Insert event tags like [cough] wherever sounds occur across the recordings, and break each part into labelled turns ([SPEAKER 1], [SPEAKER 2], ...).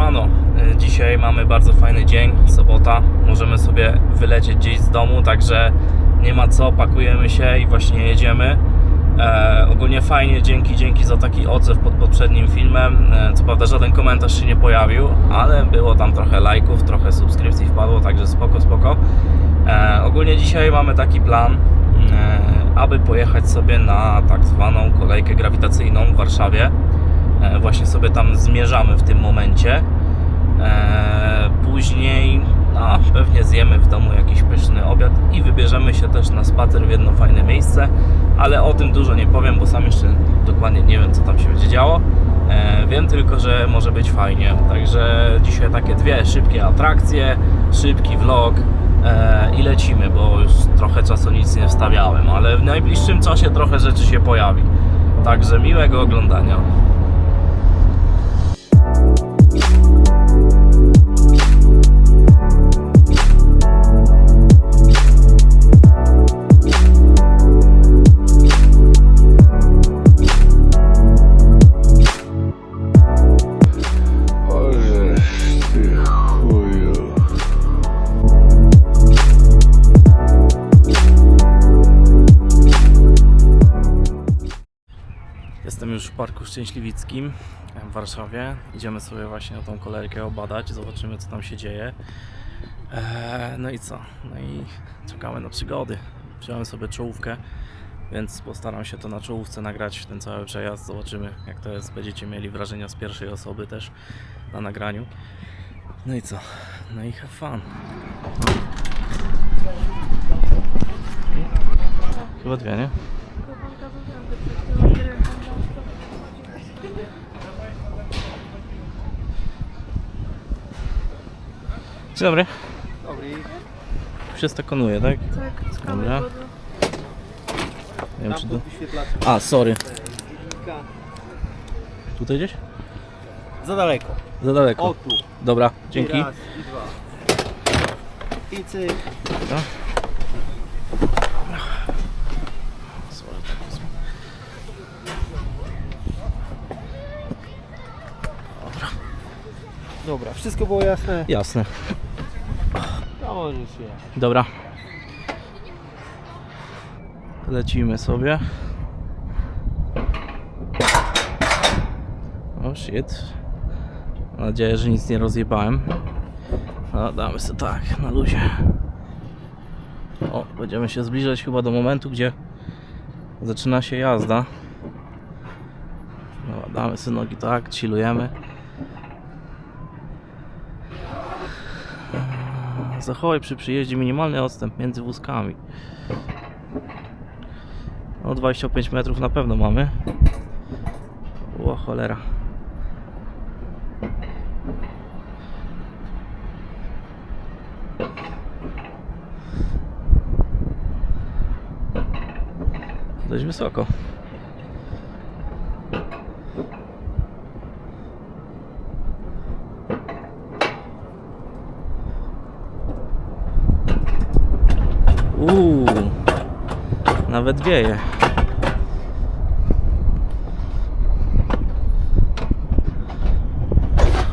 [SPEAKER 1] Siemano, Y, dzisiaj mamy bardzo fajny dzień, sobota, możemy sobie wylecieć gdzieś z domu, także nie ma co, pakujemy się i właśnie jedziemy. E, ogólnie fajnie, dzięki, dzięki za taki odzew pod poprzednim filmem. E, co prawda żaden komentarz się nie pojawił, ale było tam trochę lajków, trochę subskrypcji wpadło, także spoko, spoko. E, ogólnie dzisiaj mamy taki plan, e, aby pojechać sobie na tak zwaną kolejkę grawitacyjną w Warszawie. E, Właśnie sobie tam zmierzamy w tym momencie. E, Później no, pewnie zjemy w domu jakiś pyszny obiad i wybierzemy się też na spacer w jedno fajne miejsce, ale o tym dużo nie powiem, bo sam jeszcze dokładnie nie wiem, co tam się będzie działo. E, Wiem tylko, że może być fajnie. Także dzisiaj takie dwie szybkie atrakcje, szybki vlog i lecimy, bo już trochę czasu nic nie wstawiałem, ale w najbliższym czasie trochę rzeczy się pojawi. Także miłego oglądania. Szczęśliwickim w Warszawie. Idziemy sobie właśnie na tą kolejkę obadać, zobaczymy co tam się dzieje. Eee, no i co? No i czekamy na przygody. Wziąłem sobie czołówkę, więc postaram się to na czołówce nagrać ten cały przejazd. Zobaczymy jak to jest. Będziecie mieli wrażenia z pierwszej osoby też na nagraniu. No i co? No i have fun. Chyba dwie, nie? Dzień dobry.
[SPEAKER 2] Dobry.
[SPEAKER 1] Już się stakonuje, tak?
[SPEAKER 3] Tak,
[SPEAKER 1] Dobra. Nie wiem, czy
[SPEAKER 2] wyświetlaczem.
[SPEAKER 1] A, sorry. Tutaj gdzieś?
[SPEAKER 2] Za daleko.
[SPEAKER 1] Za daleko.
[SPEAKER 2] O tu.
[SPEAKER 1] Dobra,
[SPEAKER 2] I
[SPEAKER 1] dzięki.
[SPEAKER 2] raz, i dwa. I cyk.
[SPEAKER 1] Dobra. Sorry, tak wezmę.
[SPEAKER 2] Dobra, wszystko było jasne.
[SPEAKER 1] Jasne.
[SPEAKER 2] Możesz jechać.
[SPEAKER 1] Dobra. Lecimy sobie. O shit. Mam nadzieję, że nic nie rozjebałem. No, damy sobie tak, na luzie. O, będziemy się zbliżać chyba do momentu, gdzie zaczyna się jazda. No, damy sobie nogi tak, chillujemy. Zachowaj przy przyjeździe minimalny odstęp między wózkami. No 25 metrów na pewno mamy. O cholera. Dość wysoko. Uuu, nawet wieje.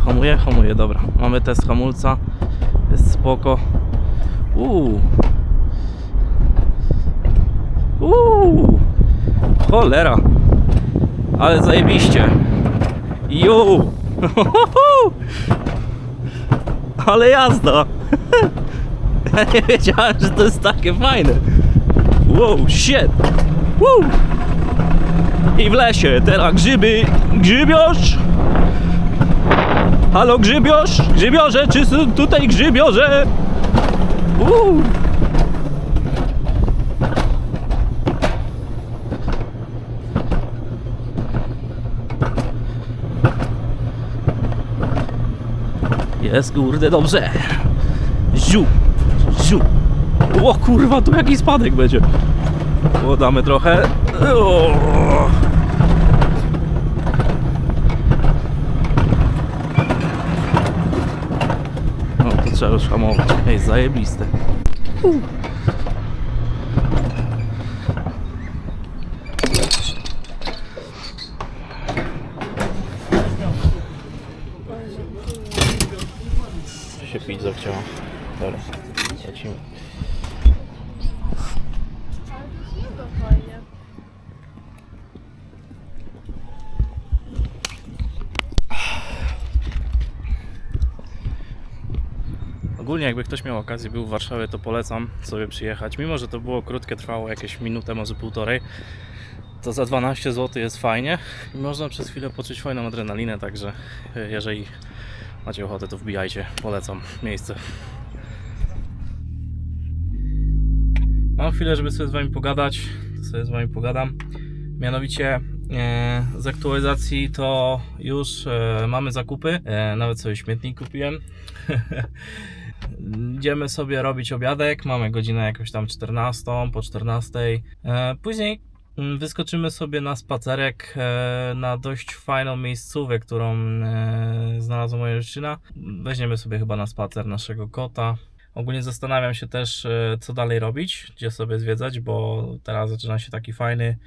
[SPEAKER 1] Hamuje, hamuje, dobra. Mamy test hamulca. Jest spoko. Uuu. Uuu. Cholera. Ale zajebiście. Ju. [laughs] Ale jazda. [laughs] Ja nie wiedziałem, że to jest takie fajne. Wow, shit. Woo. I w lesie, teraz grzyby. Grzybiorz? Halo, grzybiorz? Grzybiorze, czy są tutaj grzybiorze? Uuu. Jest kurde dobrze. Ziu, ziu. O kurwa, tu jakiś spadek będzie. O, damy trochę. No, to trzeba już hamować. Ej, zajebiste. się pić zachciało. Dobra, lecimy. Ogólnie jakby ktoś miał okazję, był w Warszawie, to polecam sobie przyjechać. Mimo, że to było krótkie, trwało jakieś minutę, może półtorej, to za 12 zł jest fajnie i można przez chwilę poczuć fajną adrenalinę, także e, jeżeli macie ochotę, to wbijajcie, polecam miejsce. Mam chwilę, żeby sobie z Wami pogadać, to sobie z Wami pogadam. Mianowicie e, z aktualizacji to już e, mamy zakupy, nawet sobie śmietnik kupiłem. [laughs] Idziemy sobie robić obiadek, mamy godzinę jakąś tam 14, po 14. E, później mm, wyskoczymy sobie na spacerek e, na dość fajną miejscówkę, którą e, znalazła moja dziewczyna. Weźmiemy sobie chyba na spacer naszego kota. Ogólnie zastanawiam się też, co dalej robić, gdzie sobie zwiedzać, bo teraz zaczyna się taki fajny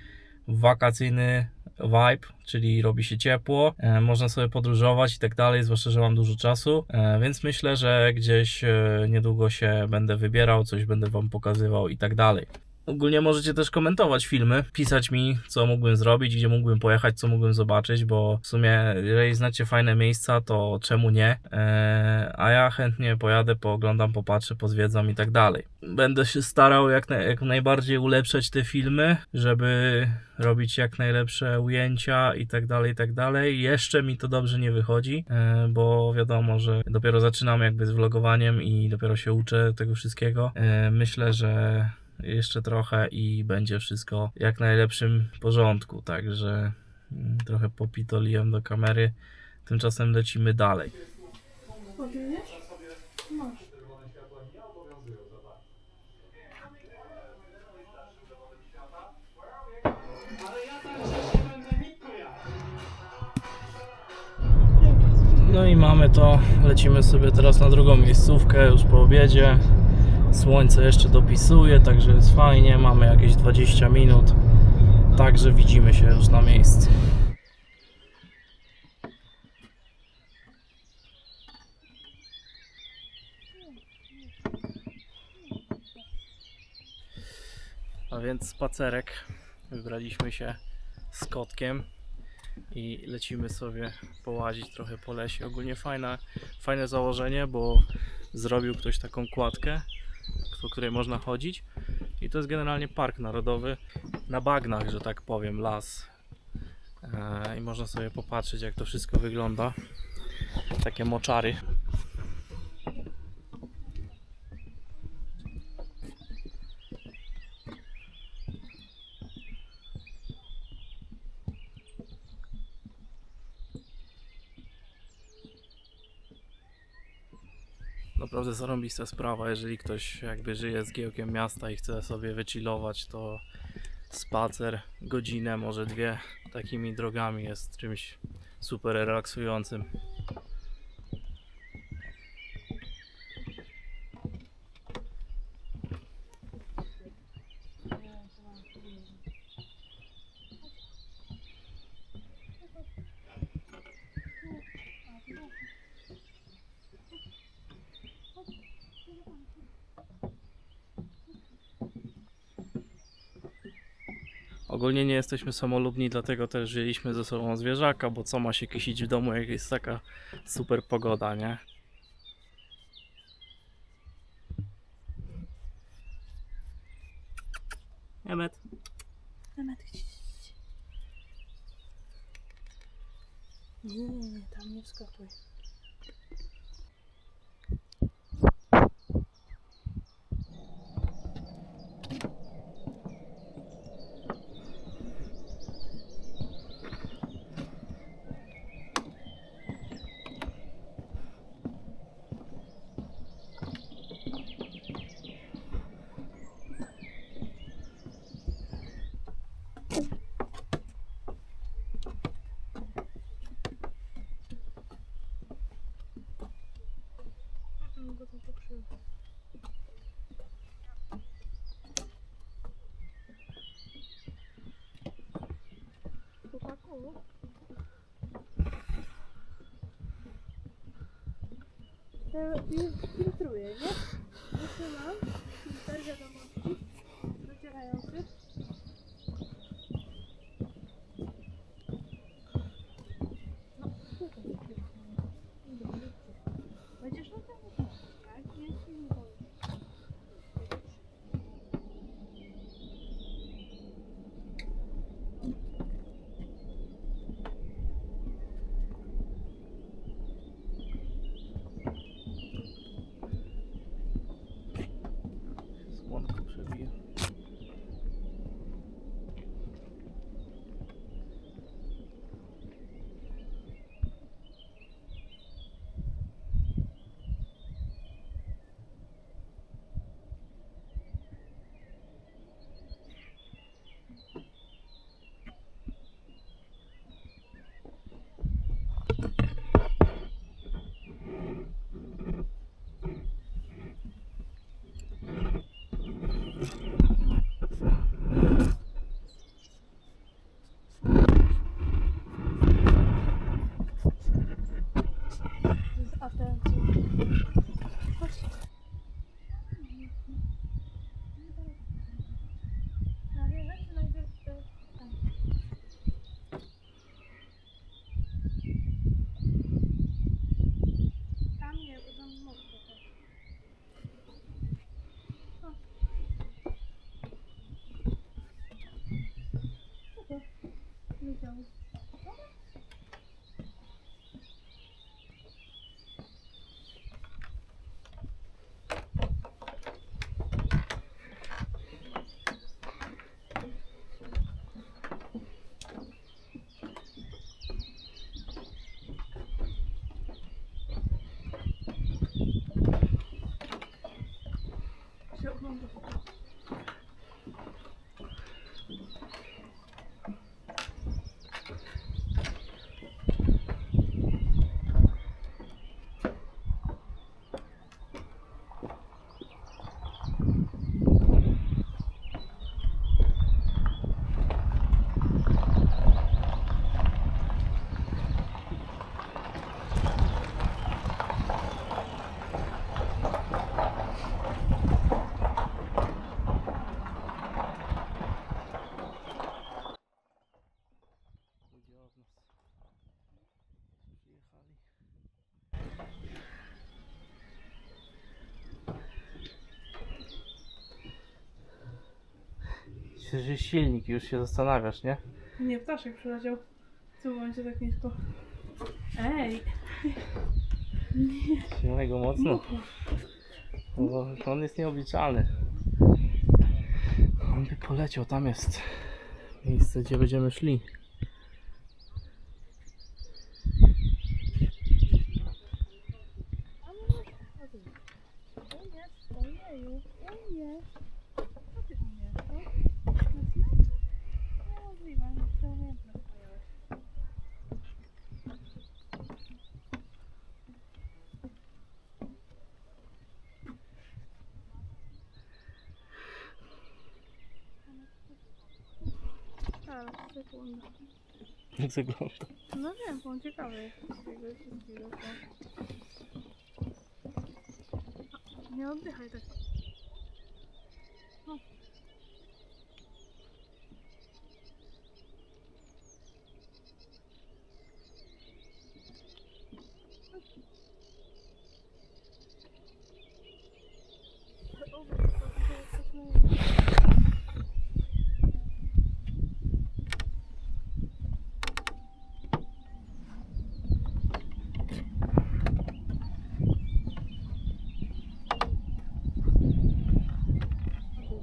[SPEAKER 1] wakacyjny vibe, czyli robi się ciepło, e, można sobie podróżować i tak dalej, zwłaszcza, że mam dużo czasu, e, więc myślę, że gdzieś e, niedługo się będę wybierał, coś będę Wam pokazywał i tak dalej. Ogólnie możecie też komentować filmy, pisać mi, co mógłbym zrobić, gdzie mógłbym pojechać, co mógłbym zobaczyć, bo w sumie, jeżeli znacie fajne miejsca, to czemu nie? Eee, a ja chętnie pojadę, pooglądam, popatrzę, pozwiedzam i tak dalej. Będę się starał jak, naj, jak najbardziej ulepszać te filmy, żeby robić jak najlepsze ujęcia i tak dalej, i tak dalej. Jeszcze mi to dobrze nie wychodzi, e, bo wiadomo, że dopiero zaczynam jakby z vlogowaniem i dopiero się uczę tego wszystkiego. E, Myślę, że jeszcze trochę i będzie wszystko jak najlepszym porządku, także mm, trochę popitoliłem do kamery. Tymczasem lecimy dalej. No i mamy to, lecimy sobie teraz na drugą miejscówkę już po obiedzie. Słońce jeszcze dopisuje, także jest fajnie, mamy jakieś 20 minut. Także widzimy się już na miejscu. A więc spacerek. Wybraliśmy się z kotkiem i lecimy sobie połazić trochę po lesie. Ogólnie fajne, fajne założenie, bo zrobił ktoś taką kładkę, po której można chodzić. I to jest generalnie park narodowy na bagnach, że tak powiem, las. Eee, I można sobie popatrzeć, jak to wszystko wygląda. Takie moczary. Naprawdę zarąbista sprawa, jeżeli ktoś jakby żyje z giełkiem miasta i chce sobie wychillować, to spacer godzinę, może dwie takimi drogami jest czymś super relaksującym. Ogólnie nie jesteśmy samolubni, dlatego też wzięliśmy ze sobą zwierzaka, bo co ma się kisić w domu, jak jest taka super pogoda, nie? Emet.
[SPEAKER 3] Emet, gdzieś. Nie, nie, nie, tam nie wskakuj. Go tam pokrzywdę. Chłopaku. Filtruję, nie? Wysyłam
[SPEAKER 1] Że silnik już się zastanawiasz, nie?
[SPEAKER 3] Nie, ptaszek przyleciał. Co będzie tak nisko? Ej!
[SPEAKER 1] Silnego mocno. No, on jest nieobliczalny. On by poleciał, tam jest miejsce, gdzie będziemy szli.
[SPEAKER 3] Ale sekunda.
[SPEAKER 1] Jak zagląda.
[SPEAKER 3] No wiem, bo on ciekawy jest Nie oddychaj tak. O.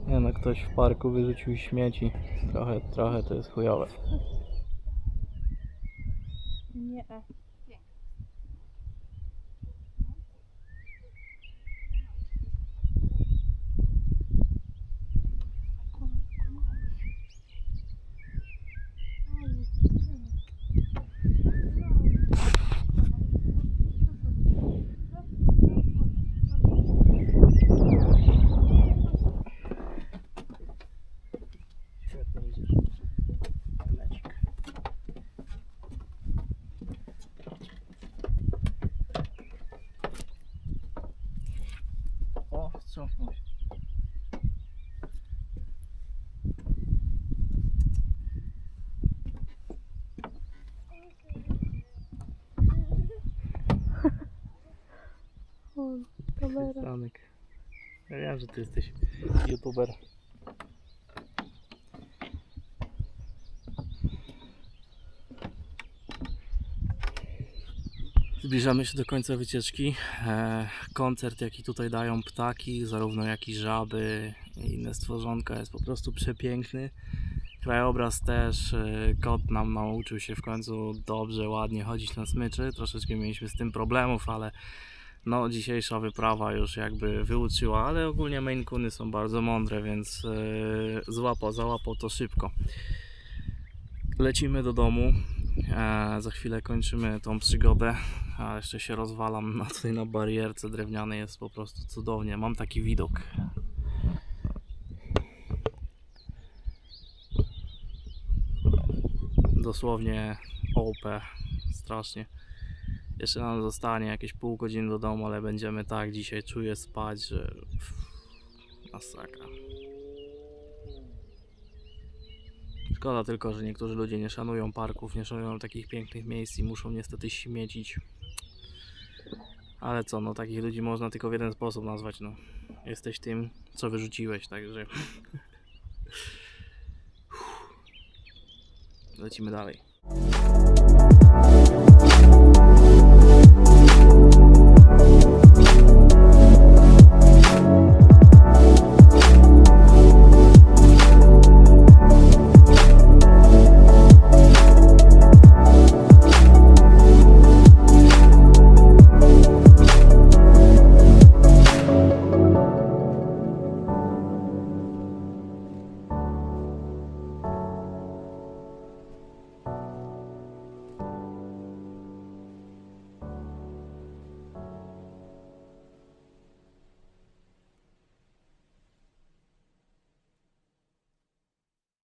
[SPEAKER 1] Nie no, ktoś w parku wyrzucił śmieci. Trochę, trochę to jest chujowe.
[SPEAKER 3] Nie. Kamera.
[SPEAKER 1] Ja wiem, że ty jesteś youtuber. Zbliżamy się do końca wycieczki. E, koncert, jaki tutaj dają ptaki, zarówno jak i żaby i inne stworzonka, jest po prostu przepiękny. Krajobraz też. E, kot nam nauczył się w końcu dobrze, ładnie chodzić na smyczy. Troszeczkę mieliśmy z tym problemów, ale no dzisiejsza wyprawa już jakby wyuczyła, ale ogólnie Maine Coony są bardzo mądre, więc yy, złapał, załapał to szybko. Lecimy do domu. E, za chwilę kończymy tą przygodę. A jeszcze się rozwalam na tutaj na barierce drewnianej. Jest po prostu cudownie. Mam taki widok. Dosłownie OP. Strasznie. Jeszcze nam zostanie jakieś pół godziny do domu, ale będziemy tak dzisiaj czuję spać, że masakra. Szkoda tylko, że niektórzy ludzie nie szanują parków, nie szanują takich pięknych miejsc i muszą niestety śmiecić. Ale co, no takich ludzi można tylko w jeden sposób nazwać, no. Jesteś tym, co wyrzuciłeś, także... Lecimy dalej.